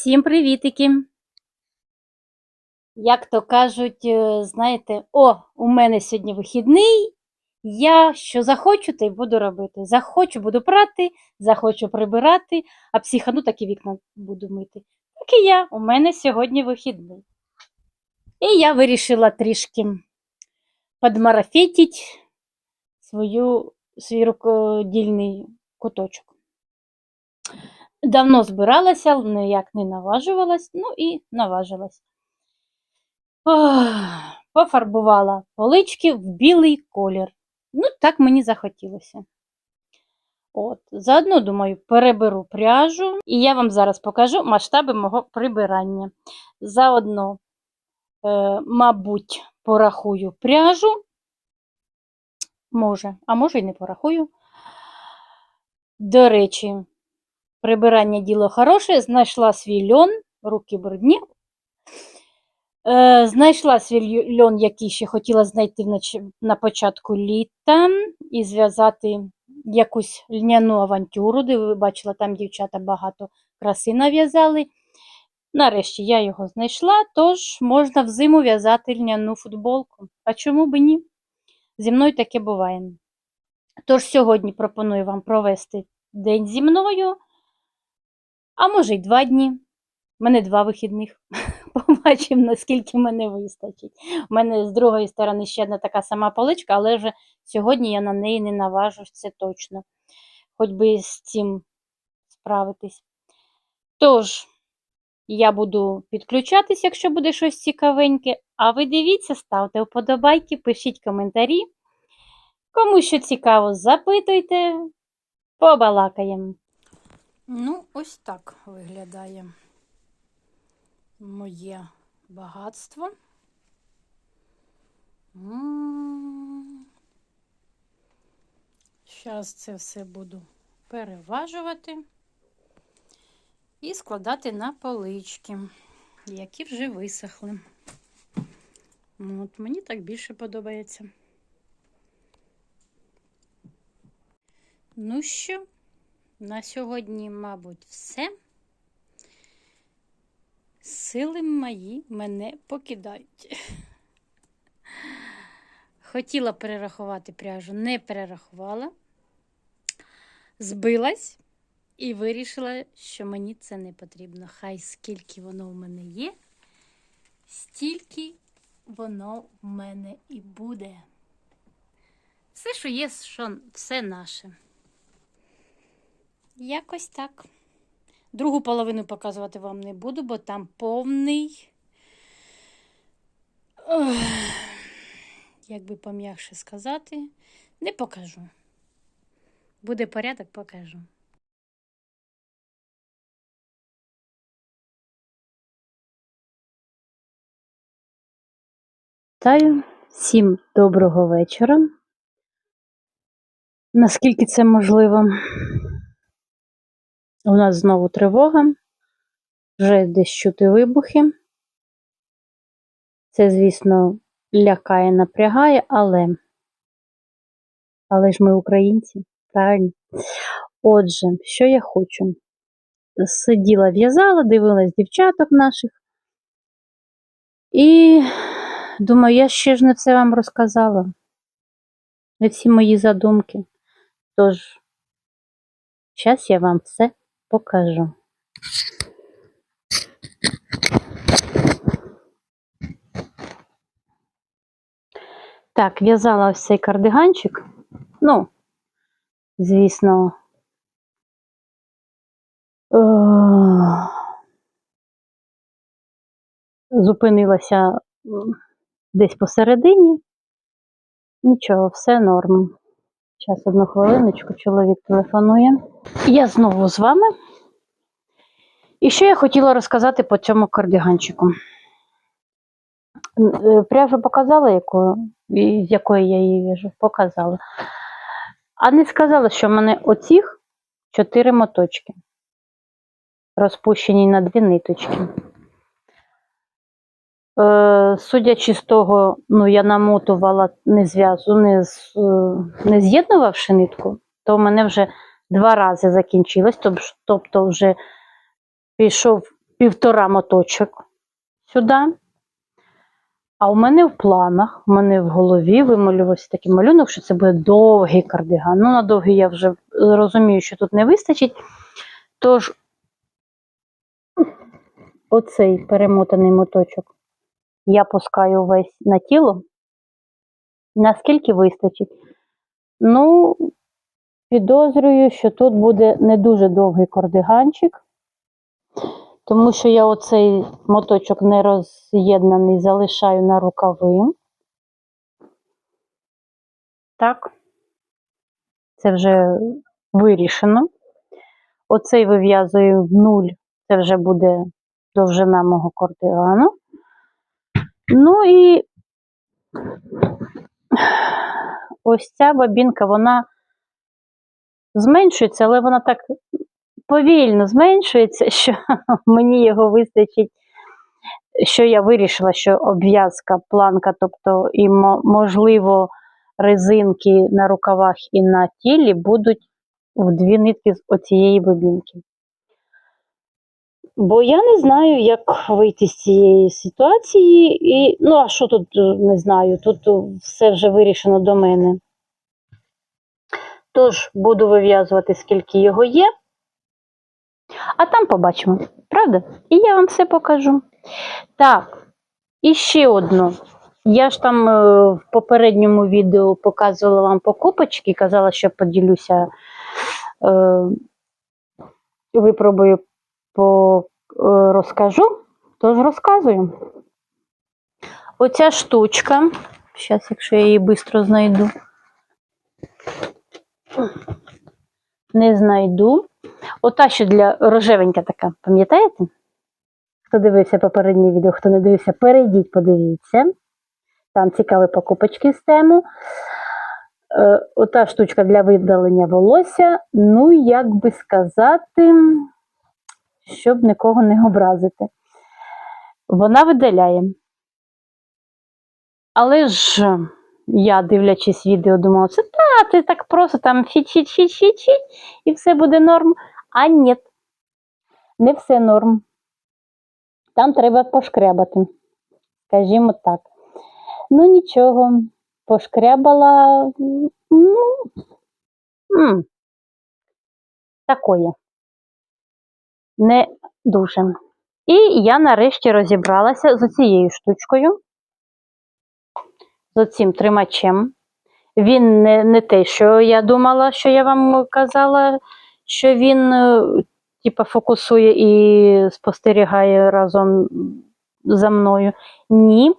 Всім привітики! Як то кажуть, е, знаєте, о, у мене сьогодні вихідний, я що захочу, те й буду робити. Захочу, буду прати, захочу прибирати, а психану такі вікна буду мити. Так і я, у мене сьогодні вихідний. І я вирішила трішки подмарафетить свою, свій рукодільний куточок. Давно збиралася, ніяк не наважувалась, ну і наважилась. Пофарбувала полички в білий колір. Ну, так мені захотілося. От, заодно, думаю, переберу пряжу, і я вам зараз покажу масштаби мого прибирання. Заодно, е, мабуть, порахую пряжу. Може, а може і не порахую. До речі, прибирання діло хороше, знайшла свій льон, руки брудні. Е, знайшла свій льон, який ще хотіла знайти на, початку літа, і зв'язати якусь льняну авантюру, де ви бачила, там дівчата багато краси нав'язали. Нарешті я його знайшла, тож можна взиму в'язати льняну футболку. А чому б ні? Зі мною таке буває. Тож сьогодні пропоную вам провести день зі мною, а може й два дні. У мене два вихідних. Побачимо, наскільки мене вистачить. У мене з другої сторони ще одна така сама поличка, але вже сьогодні я на неї не наважусь, це точно. Хоч би з цим справитись. Тож, я буду підключатись, якщо буде щось цікавеньке. А ви дивіться, ставте вподобайки, пишіть коментарі. Кому що цікаво, запитуйте, побалакаємо. Ну, ось так виглядає моє багатство. Зараз це все буду переважувати і складати на полички, які вже висохли. Ну, От мені так більше подобається. Ну що, на сьогодні, мабуть, все. Сили мої мене покидають. Хотіла перерахувати пряжу, не перерахувала, збилась і вирішила, що мені це не потрібно. Хай скільки воно в мене є, стільки воно в мене і буде. Все, що є, що все наше. Якось так. Другу половину показувати вам не буду, бо там повний. Як би пом'якше сказати, не покажу. Буде порядок, покажу. Вітаю всім доброго вечора. Наскільки це можливо? У нас знову тривога, вже десь чути вибухи. Це, звісно, лякає, напрягає, але але ж ми українці, правильно? Отже, що я хочу? Сиділа, в'язала, дивилась дівчаток наших. І думаю, я ще ж не все вам розказала. Не всі мої задумки. Тож, зараз я вам все покажу. Так, в'язала ось цей кардиганчик. Ну, звісно, е, зупинилася десь посередині. Нічого, все норм. Зараз одну хвилиночку, чоловік телефонує. Я знову з вами. І що я хотіла розказати по цьому кардиганчику? Е, Пряжу показала, яку, з якої я її в'яжу? Показала. А не сказала, що в мене оцих чотири моточки, розпущені на дві ниточки. Е, судячи з того, ну, я намотувала не зв'язу, не, е, не з'єднувавши нитку, то в мене вже два рази закінчилось, тобто вже пішов півтора моточок сюди. А у мене в планах, у мене в голові вималювався такий малюнок, що це буде довгий кардиган. Ну, на довгий я вже розумію, що тут не вистачить. Тож, оцей перемотаний моточок я пускаю весь на тіло. Наскільки вистачить? Ну, підозрюю, що тут буде не дуже довгий кардиганчик, тому що я оцей моточок не роз'єднаний залишаю на рукави. Так, це вже вирішено. Оцей вив'язую в нуль, це вже буде довжина мого кардигану. Ну і ось ця бабінка, вона зменшується, але вона так повільно зменшується, що мені його вистачить, що я вирішила, що обв'язка, планка, тобто і, можливо, резинки на рукавах і на тілі будуть в дві нитки з оцієї бобінки. Бо я не знаю, як вийти з цієї ситуації, і ну а що тут е, не знаю, тут е, все вже вирішено до мене. Тож буду вив'язувати, скільки його є, а там побачимо, правда? І я вам все покажу. Так, і ще одну. Я ж там е, в попередньому відео показувала вам покупочки, казала, що поділюся, е, випробую розкажу, тож розказую. Оця штучка, зараз, якщо я її швидко знайду, не знайду. Ота, що для рожевенька така, пам'ятаєте? Хто дивився попереднє відео, хто не дивився, перейдіть, подивіться. Там цікаві покупочки з тему. Е, ота штучка для видалення волосся. Ну, як би сказати, щоб нікого не образити. Вона видаляє. Але ж я, дивлячись відео, думала, це та, ти так просто там фіт-фіт-фіт-фіт, і все буде норм. А ні, не все норм. Там треба пошкрябати, скажімо так. Ну, нічого, пошкрябала, ну, м, такое. Не дуже. І я нарешті розібралася з цією штучкою, з оцим тримачем. Він не, не те, що я думала, що я вам казала, що він е, типа фокусує і спостерігає разом за мною. Ні.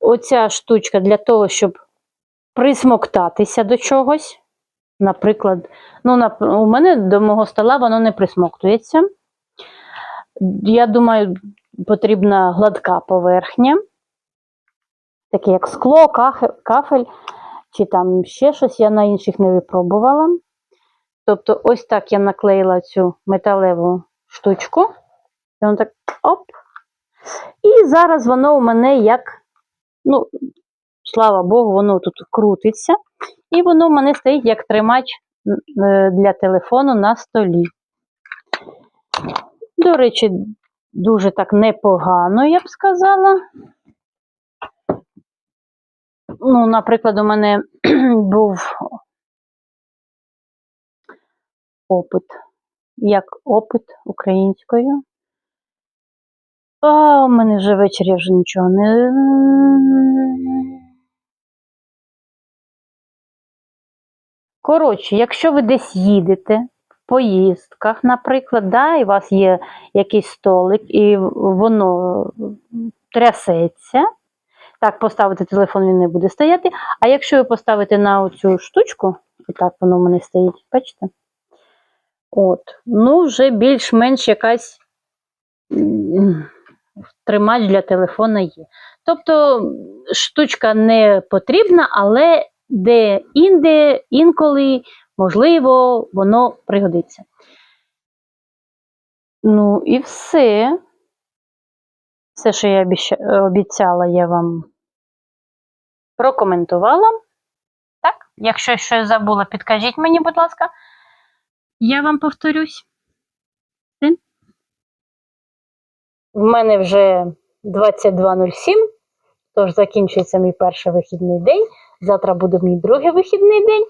Оця штучка для того, щоб присмоктатися до чогось. Наприклад, ну, нап- у мене до мого стола воно не присмоктується. Я думаю, потрібна гладка поверхня, таке як скло, кафель, чи там ще щось я на інших не випробувала. Тобто, ось так я наклеїла цю металеву штучку. І воно так оп. І зараз воно у мене як, ну, слава Богу, воно тут крутиться. І воно у мене стоїть як тримач е, для телефону на столі. До речі, дуже так непогано, я б сказала. Ну, наприклад, у мене був опит. Як опит українською. А у мене вже ввечері я вже нічого не. Коротше, якщо ви десь їдете в поїздках, наприклад, да, і у вас є якийсь столик, і воно трясеться. Так, поставити телефон, він не буде стояти. А якщо ви поставите на оцю штучку, і так воно в мене стоїть, бачите? От, ну, вже більш-менш якась тримач для телефона є. Тобто штучка не потрібна, але де-інде, інколи, можливо, воно пригодиться. Ну і все. Все, що я обіцяла, я вам прокоментувала. Так, якщо щось забула, підкажіть мені, будь ласка. Я вам повторюсь. В мене вже 22.07, тож закінчується мій перший вихідний день. Завтра буде мій другий вихідний день.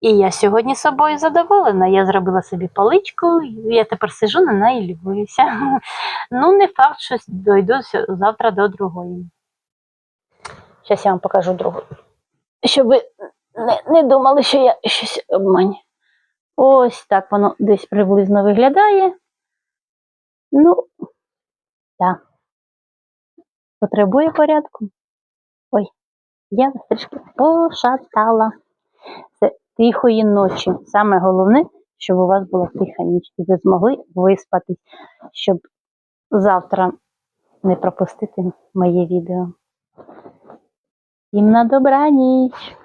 І я сьогодні собою задоволена. Я зробила собі паличку, я тепер сижу на неї любуюся. Ну, не факт, що дойду завтра до другої. Зараз я вам покажу другу. Щоб ви не, не думали, що я щось обманю. Ось так воно десь приблизно виглядає. Ну, так. Потребує порядку. Ой, я вас трішки пошатала. Це тихої ночі. Саме головне, щоб у вас була тиха ніч, і ви змогли виспатись, щоб завтра не пропустити моє відео. Їм на добраніч!